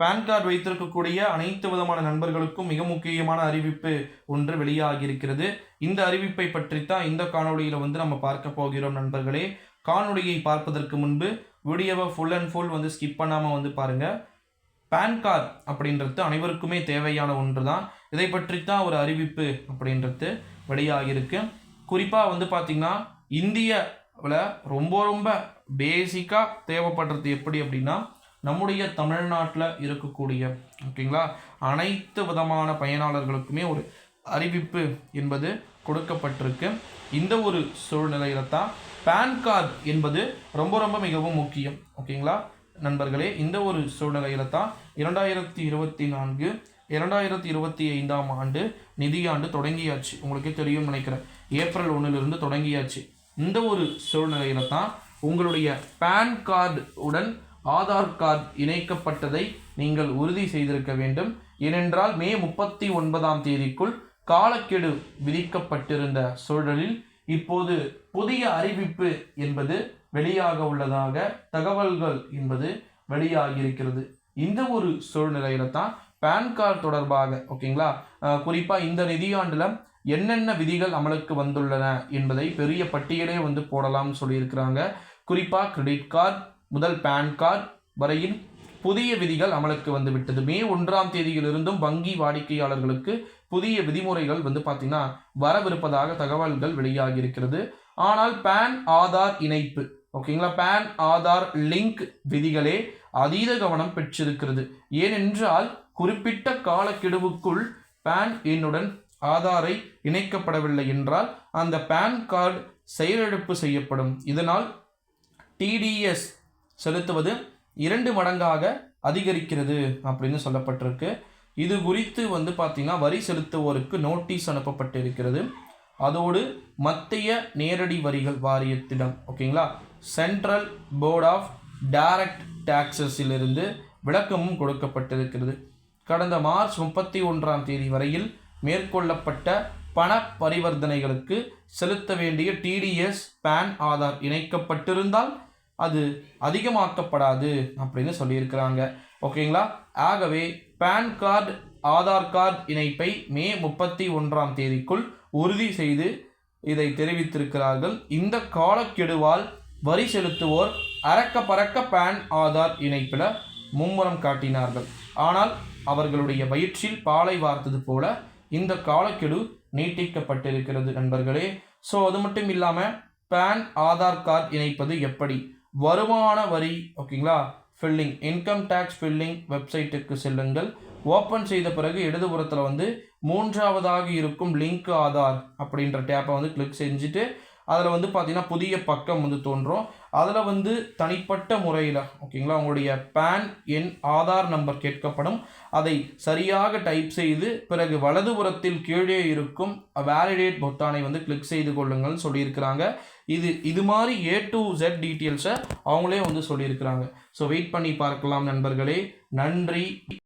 Pan card வைத்திருக்கக்கூடிய அனைத்து விதமான நண்பர்களுக்கும் மிக முக்கியமான அறிவிப்பு ஒன்று வெளியாகியிருக்கிறது. இந்த அறிவிப்பை பற்றித்தான் இந்த காணொளியில் வந்து நம்ம பார்க்க போகிறோம் நண்பர்களே. காணொலியை பார்ப்பதற்கு முன்பு வீடியோவை ஃபுல் அண்ட் ஃபுல் வந்து ஸ்கிப் பண்ணாமல் வந்து பாருங்கள் பேன் கார்டு அப்படின்றது அனைவருக்குமே தேவையான ஒன்று தான் இதை பற்றித்தான் ஒரு அறிவிப்பு அப்படின்றது வெளியாகியிருக்கு. குறிப்பாக வந்து பார்த்திங்கன்னா இந்தியாவில் ரொம்ப ரொம்ப பேசிக்காக தேவைப்படுறது எப்படி அப்படின்னா நம்முடைய தமிழ்நாட்டில் இருக்கக்கூடிய ஓகேங்களா? அனைத்து விதமான பயனாளர்களுக்குமே ஒரு அறிவிப்பு என்பது கொடுக்கப்பட்டிருக்கு. இந்த ஒரு சூழ்நிலையில தான் பேன் கார்டு என்பது ரொம்ப ரொம்ப மிகவும் முக்கியம் ஓகேங்களா? நண்பர்களே இந்த ஒரு சூழ்நிலையில தான் இரண்டாயிரத்தி இருபத்தி நான்கு இரண்டாயிரத்தி இருபத்தி ஐந்தாம் ஆண்டு நிதியாண்டு தொடங்கியாச்சு. உங்களுக்கே தெரியும் நினைக்கிறேன். ஏப்ரல் ஒன்றிலிருந்து தொடங்கியாச்சு. இந்த ஒரு சூழ்நிலையில தான் உங்களுடைய பேன் கார்டு உடன் ஆதார் கார்டு இணைக்கப்பட்டதை நீங்கள் உறுதி செய்திருக்க வேண்டும். ஏனென்றால் மே முப்பத்தி ஒன்பதாம் தேதிக்குள் காலக்கெடு விதிக்கப்பட்டிருந்த சூழலில் இப்போது புதிய அறிவிப்பு என்பது வெளியாக உள்ளதாக தகவல்கள் என்பது வெளியாகியிருக்கிறது. இந்த ஒரு சூழ்நிலையில தான் பேன் கார்டு தொடர்பாக ஓகேங்களா? குறிப்பாக இந்த நிதியாண்டில் என்னென்ன விதிகள் அமலுக்கு வந்துள்ளன என்பதை பெரிய பட்டியலே வந்து போடலாம்னு சொல்லியிருக்கிறாங்க. குறிப்பாக கிரெடிட் கார்டு முதல் பேன் கார்டு வரையில் புதிய விதிகள் அமலுக்கு வந்துவிட்டது. மே ஒன்றாம் தேதியிலிருந்தும் வங்கி வாடிக்கையாளர்களுக்கு புதிய விதிமுறைகள் வந்து பார்த்தீங்கன்னா வரவிருப்பதாக தகவல்கள் வெளியாகி இருக்கிறது ஆனால் பேன் ஆதார் இணைப்பு ஓகேங்களா? பேன் ஆதார் லிங்க் விதிகளே அதீத கவனம் பெற்றிருக்கிறது. ஏனென்றால் குறிப்பிட்ட காலக்கெடுவுக்குள் பேன் எண்ணுடன் ஆதாரை இணைக்கப்படவில்லை என்றால் அந்த பேன் கார்டு செயலிழப்பு செய்யப்படும். இதனால் டிடிஎஸ் செலுத்துவது இரண்டு மடங்காக அதிகரிக்கிறது அப்படின்னு சொல்லப்பட்டிருக்கு. இது குறித்து வந்து பார்த்திங்கன்னா வரி செலுத்துவோருக்கு நோட்டீஸ் அனுப்பப்பட்டிருக்கிறது. அதோடு மத்திய நேரடி வரிகள் வாரியத்திடம் ஓகேங்களா? சென்ட்ரல் போர்ட் ஆஃப் டைரக்ட் டாக்ஸஸிலிருந்து விளக்கமும் கொடுக்கப்பட்டிருக்கிறது. கடந்த மார்ச் முப்பத்தி ஒன்றாம் தேதி வரையில் மேற்கொள்ளப்பட்ட பண பரிவர்த்தனைகளுக்கு செலுத்த வேண்டிய டிடிஎஸ் பேன் ஆதார் இணைக்கப்பட்டிருந்தால் அது அதிகமாக்கப்படாது அப்படின்னு சொல்லியிருக்கிறாங்க. ஓகேங்களா? ஆகவே பேன் கார்டு ஆதார் கார்டு இணைப்பை மே முப்பத்தி ஒன்றாம் தேதிக்குள் உறுதி செய்து இதை தெரிவித்திருக்கிறார்கள். இந்த காலக்கெடுவால் வரி செலுத்துவோர் அறக்க பறக்க பேன் ஆதார் இணைப்பில் மும்முரம் காட்டினார்கள். ஆனால் அவர்களுடைய வயிற்றில் பாலை வார்த்தது போல இந்த காலக்கெடு நீட்டிக்கப்பட்டிருக்கிறது நண்பர்களே. ஸோ அது மட்டும் இல்லாமல் பேன் ஆதார் கார்டு இணைப்பது எப்படி? வருமான வரி ஓகேங்களா? ஃபில்லிங் இன்கம் டேக்ஸ் ஃபில்லிங் வெப்சைட்டுக்கு செல்லுங்கள். ஓப்பன் செய்த பிறகு இடதுபுறத்தில் வந்து மூன்றாவதாக இருக்கும் லிங்க் ஆதார் அப்படின்ற டேப்பை வந்து கிளிக் செஞ்சுட்டு அதில் வந்து பார்த்தீங்கன்னா புதிய பக்கம் வந்து தோன்றும். அதில் வந்து தனிப்பட்ட முறையில் ஓகேங்களா உங்களுடைய பேன் எண் ஆதார் நம்பர் கேட்கப்படும். அதை சரியாக டைப் செய்து பிறகு வலதுபுறத்தில் கீழே இருக்கும் வேலிடேட் பொத்தானை வந்து கிளிக் செய்து கொள்ளுங்கள்னு சொல்லியிருக்கிறாங்க. இது இது மாதிரி ஏ டு ஜெட் டீட்டெயில்ஸை அவங்களே வந்து சொல்லியிருக்கிறாங்க. ஸோ வெயிட் பண்ணி பார்க்கலாம் நண்பர்களே. நன்றி.